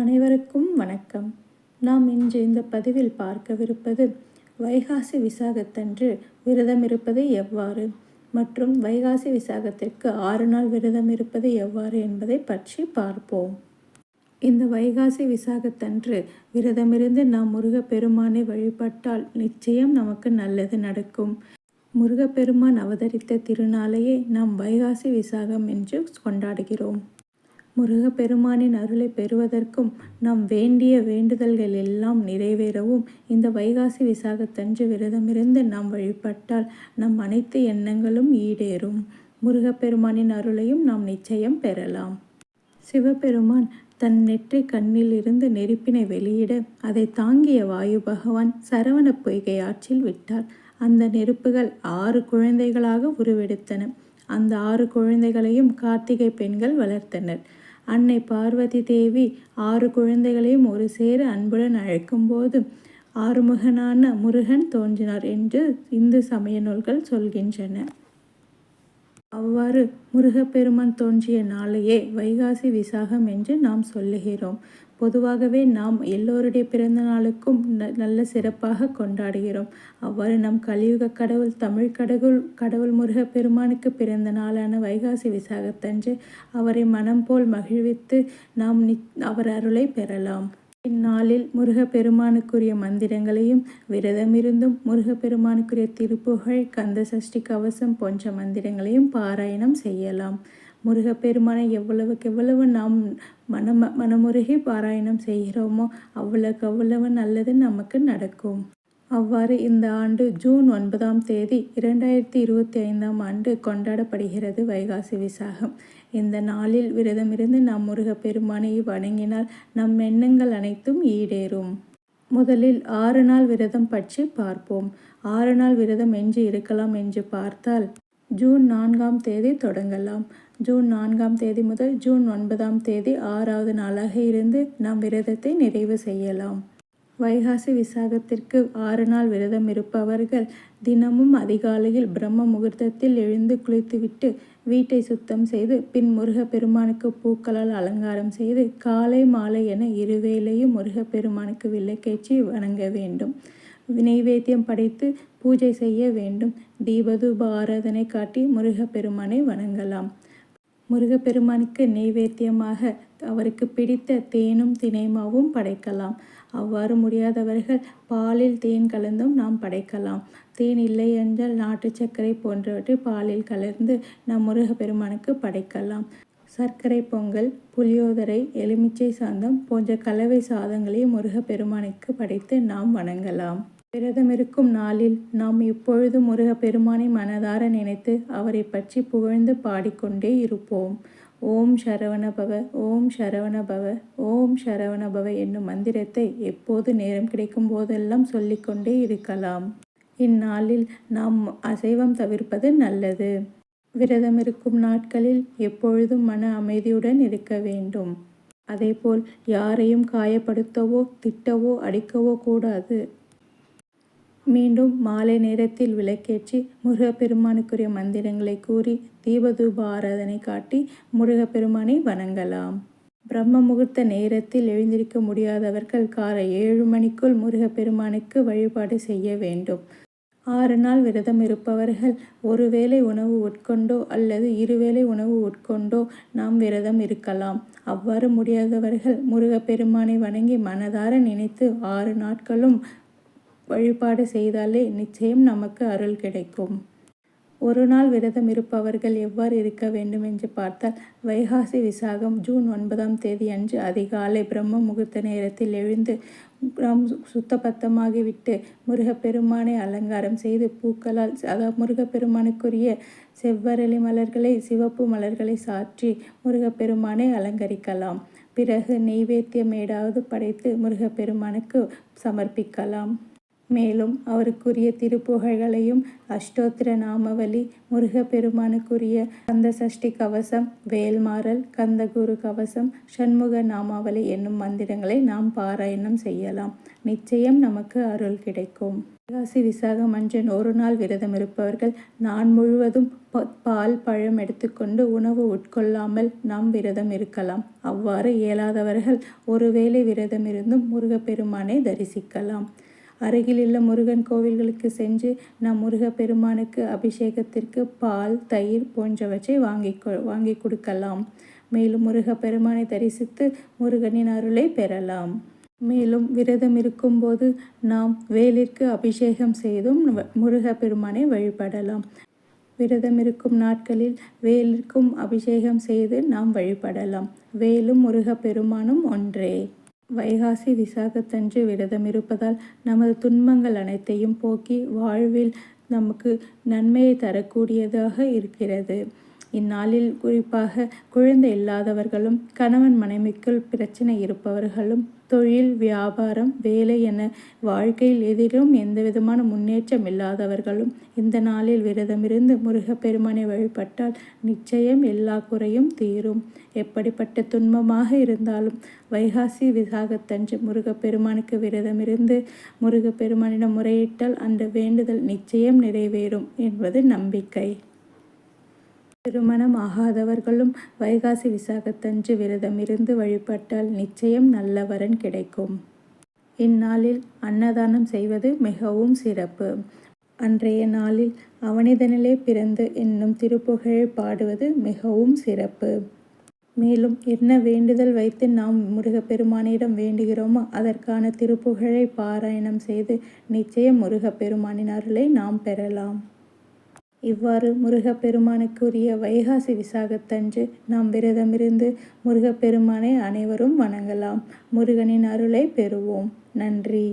அனைவருக்கும் வணக்கம். நாம் இன்று இந்த பதிவில் பார்க்கவிருப்பது வைகாசி விசாகத்தன்று விரதம் இருப்பது எவ்வாறு மற்றும் வைகாசி விசாகத்திற்கு ஆறு நாள் விரதம் இருப்பது எவ்வாறு என்பதை பற்றி பார்ப்போம். இந்த வைகாசி விசாகத்தன்று விரதமிருந்து நாம் முருகப்பெருமானை வழிபட்டால் நிச்சயம் நமக்கு நல்லது நடக்கும். முருகப்பெருமான் அவதரித்த திருநாளையே நாம் வைகாசி விசாகம் என்று கொண்டாடுகிறோம். முருகப்பெருமானின் அருளை பெறுவதற்கும் நாம் வேண்டிய வேண்டுதல்கள் எல்லாம் நிறைவேறவும் இந்த வைகாசி விசாகத்தன்று விரதமிருந்து நாம் வழிபட்டால் நம் அனைத்து எண்ணங்களும் ஈடேறும். முருகப்பெருமானின் அருளையும் நாம் நிச்சயம் பெறலாம். சிவபெருமான் தன் நெற்றி கண்ணில் இருந்து நெருப்பினை வெளியிட அதை தாங்கிய வாயு பகவான் சரவண பொய்கை ஆற்றில் விட்டார். அந்த நெருப்புகள் ஆறு குழந்தைகளாக உருவெடுத்தன. அந்த ஆறு குழந்தைகளையும் கார்த்திகை பெண்கள் வளர்த்தனர். அன்னை பார்வதி தேவி ஆறு குழந்தைகளையும் ஒரு சேர அன்புடன் அழைக்கும்போது ஆறுமுகனான முருகன் தோன்றினார் என்று இந்து சமய நூல்கள் சொல்கின்றன. அவ்வாறு முருகப்பெருமான் தோன்றிய நாளையே வைகாசி விசாகம் என்று நாம் சொல்லுகிறோம். பொதுவாகவே நாம் எல்லோருடைய பிறந்த நாளுக்கும் நல்ல சிறப்பாக கொண்டாடுகிறோம். அவ்வாறு நம் கலியுக கடவுள் தமிழ் கடவுள் கடவுள் முருக பெருமானுக்கு பிறந்த நாளான வைகாசி விசாகத்தன்று அவரை மனம் போல் மகிழ்வித்து நாம் நி அவர் அருளை பெறலாம். இந்நாளில் முருகப்பெருமானுக்குரிய மந்திரங்களையும் விரதமிருந்தும் முருகப்பெருமானுக்குரிய திருப்புகழ் கந்த சஷ்டி கவசம் போன்ற மந்திரங்களையும் பாராயணம் செய்யலாம். முருகப்பெருமானை எவ்வளவுக்கு எவ்வளவு நாம் மனம மனமுருகி பாராயணம் செய்கிறோமோ அவ்வளவுக்கு அவ்வளவு நல்லது நமக்கு நடக்கும். அவ்வாறு இந்த ஆண்டு ஜூன் ஒன்பதாம் தேதி இரண்டாயிரத்தி இருபத்தி ஐந்தாம் ஆண்டு கொண்டாடப்படுகிறது வைகாசி விசாகம். இந்த நாளில் விரதமிருந்து நாம் முருகப்பெருமானை வணங்கினால் நம் எண்ணங்கள் அனைத்தும் ஈடேறும். முதலில் ஆறு நாள் விரதம் பற்றி பார்ப்போம். ஆறு நாள் விரதம் என்று இருக்கலாம் என்று பார்த்தால் ஜூன் நான்காம் தேதி தொடங்கலாம். ஜூன் நான்காம் தேதி முதல் ஜூன் ஒன்பதாம் தேதி ஆறாவது நாளாக இருந்து நாம் விரதத்தை நிறைவு செய்யலாம். வைகாசி விசாகத்திற்கு ஆறு நாள் விரதம் இருப்பவர்கள் தினமும் அதிகாலையில் பிரம்ம முகூர்த்தத்தில் எழுந்து குளித்துவிட்டு வீட்டை சுத்தம் செய்து பின் முருகப்பெருமானுக்கு பூக்களால் அலங்காரம் செய்து காலை மாலை என இருவேளையும் முருகப்பெருமானுக்கு விளக்கேற்றி வணங்க வேண்டும். நைவேத்தியம் படைத்து பூஜை செய்ய வேண்டும். தீபதூப ஆராதனை காட்டி முருகப்பெருமானை வணங்கலாம். முருகப்பெருமானுக்கு நெய்வேத்தியமாக அவருக்கு பிடித்த தேனும் தினைமாவும் படைக்கலாம். அவ்வாறு முடியாதவர்கள் பாலில் தேன் கலந்தும் நாம் படைக்கலாம். தேன் இல்லை என்றால் நாட்டு சர்க்கரை போன்றவற்றை பாலில் கலந்து நாம் முருகப்பெருமானுக்கு படைக்கலாம். சர்க்கரை பொங்கல் புளியோதரை எலுமிச்சை சாந்தம் போன்ற கலவை சாதங்களை முருகப்பெருமானுக்கு படைத்து நாம் வணங்கலாம். விரதமிருக்கும் நாளில் நாம் எப்பொழுதும் முருக பெருமானை மனதார நினைத்து அவரை பற்றி புகழ்ந்து பாடிக்கொண்டே இருப்போம். ஓம் சரவணபவ ஓம் சரவணபவ ஓம் சரவணபவ என்னும் மந்திரத்தை எப்போது நேரம் கிடைக்கும் போதெல்லாம் சொல்லிக்கொண்டே இருக்கலாம். இந்நாளில் நாம் அசைவம் தவிர்ப்பது நல்லது. விரதம் இருக்கும் நாட்களில் எப்பொழுதும் மன அமைதியுடன் இருக்க வேண்டும். அதேபோல் யாரையும் காயப்படுத்தவோ திட்டவோ அடிக்கவோ கூடாது. மீண்டும் மாலை நேரத்தில் விளக்கேற்றி முருகப்பெருமானுக்குரிய மந்திரங்களை கூறி தீபதூப ஆராதனை காட்டி முருகப்பெருமானை வணங்கலாம். பிரம்ம முகூர்த்த நேரத்தில் எழுந்திருக்க முடியாதவர்கள் காலை ஏழு மணிக்குள் முருகப்பெருமானுக்கு வழிபாடு செய்ய வேண்டும். ஆறு நாள் விரதம் இருப்பவர்கள் ஒருவேளை உணவு உட்கொண்டோ அல்லது இருவேளை உணவு உட்கொண்டோ நாம் விரதம் இருக்கலாம். அவ்வாறு முடியாதவர்கள் முருகப்பெருமானை வணங்கி மனதார நினைத்து ஆறு நாட்களும் வழிபாடு செய்தாலே நிச்சயம் நமக்கு அருள் கிடைக்கும். ஒரு நாள் விரதம் இருப்பவர்கள் எவ்வாறு இருக்க வேண்டும் என்று பார்த்தால் வைகாசி விசாகம் ஜூன் ஒன்பதாம் தேதி அன்று அதிகாலை பிரம்ம முகூர்த்த நேரத்தில் எழுந்து நாம் சுத்தபத்தமாகிவிட்டு முருகப்பெருமானை அலங்காரம் செய்து பூக்களால் அதாவது முருகப்பெருமானுக்குரிய செவ்வரளி மலர்களை சிவப்பு மலர்களை சாற்றி முருகப்பெருமானை அலங்கரிக்கலாம். பிறகு நெய்வேத்தியம் ஏடாவது படைத்து முருகப்பெருமானுக்கு சமர்ப்பிக்கலாம். மேலும் அவருக்குரிய திருப்புகழ்களையும் அஷ்டோத்திர நாமவலி முருகப்பெருமானுக்குரிய கந்த சஷ்டி கவசம் வேல்மாறல் கந்தகுரு கவசம் சண்முக நாமாவலி என்னும் மந்திரங்களை நாம் பாராயணம் செய்யலாம். நிச்சயம் நமக்கு அருள் கிடைக்கும். வைகாசி விசாகம் அன்றன் ஒரு நாள் விரதம் இருப்பவர்கள் நான் முழுவதும் பால் பழம் எடுத்துக்கொண்டு உணவு உட்கொள்ளாமல் நாம் விரதம் இருக்கலாம். அவ்வாறு இயலாதவர்கள் ஒருவேளை விரதம் இருந்தும் முருகப்பெருமானை தரிசிக்கலாம். அருகிலுள்ள முருகன் கோவில்களுக்கு சென்று நம் முருகப்பெருமானுக்கு அபிஷேகத்திற்கு பால் தயிர் போன்றவற்றை வாங்கி வாங்கி கொடுக்கலாம். மேலும் முருகப்பெருமானை தரிசித்து முருகனின் அருளை பெறலாம். மேலும் விரதம் இருக்கும்போது நாம் வேலிற்கு அபிஷேகம் செய்தும் முருகப்பெருமானை வழிபடலாம். விரதம் இருக்கும் நாட்களில் வேலிற்கும் அபிஷேகம் செய்து நாம் வழிபடலாம். வேலும் முருகப்பெருமானும் ஒன்றே. வைகாசி விசாகத்தன்று விரதம் இருப்பதால் நமது துன்பங்கள் அனைத்தையும் போக்கி வாழ்வில் நமக்கு நன்மையை தரக்கூடியதாக இருக்கிறது. இந்நாளில் குறிப்பாக குழந்தை இல்லாதவர்களும் கணவன் மனைவிக்குள் பிரச்சனை இருப்பவர்களும் தொழில் வியாபாரம் வேலை என வாழ்க்கையில் எதிலும் எந்தவிதமான முன்னேற்றம் இல்லாதவர்களும் இந்த நாளில் விரதமிருந்து முருகப்பெருமானை வழிபட்டால் நிச்சயம் எல்லா குறையும் தீரும். எப்படிப்பட்ட துன்பமாக இருந்தாலும் வைகாசி விசாகத்தன்று முருகப்பெருமானுக்கு விரதமிருந்து முருகப்பெருமானிடம் முறையிட்டால் அந்த வேண்டுதல் நிச்சயம் நிறைவேறும் என்பது நம்பிக்கை. திருமணம் ஆகாதவர்களும் வைகாசி விசாகத்தன்று விரதம் இருந்து வழிபட்டால் நிச்சயம் நல்ல வரன் கிடைக்கும். இந்நாளில் அன்னதானம் செய்வது மிகவும் சிறப்பு. அன்றைய நாளில் அவனிதனிலே பிறந்து என்னும் திருப்புகழை பாடுவது மிகவும் சிறப்பு. மேலும் என்ன வேண்டுதல் வைத்து நாம் முருகப்பெருமானிடம் வேண்டுகிறோமோ அதற்கான திருப்புகழை பாராயணம் செய்து நிச்சயம் முருகப்பெருமானின் அருளை நாம் பெறலாம். இவ்வாறு முருகப்பெருமானுக்குரிய வைகாசி விசாகத்தன்று நாம் விரதமிருந்து முருகப்பெருமானை அனைவரும் வணங்கலாம். முருகனின் அருளை பெறுவோம். நன்றி.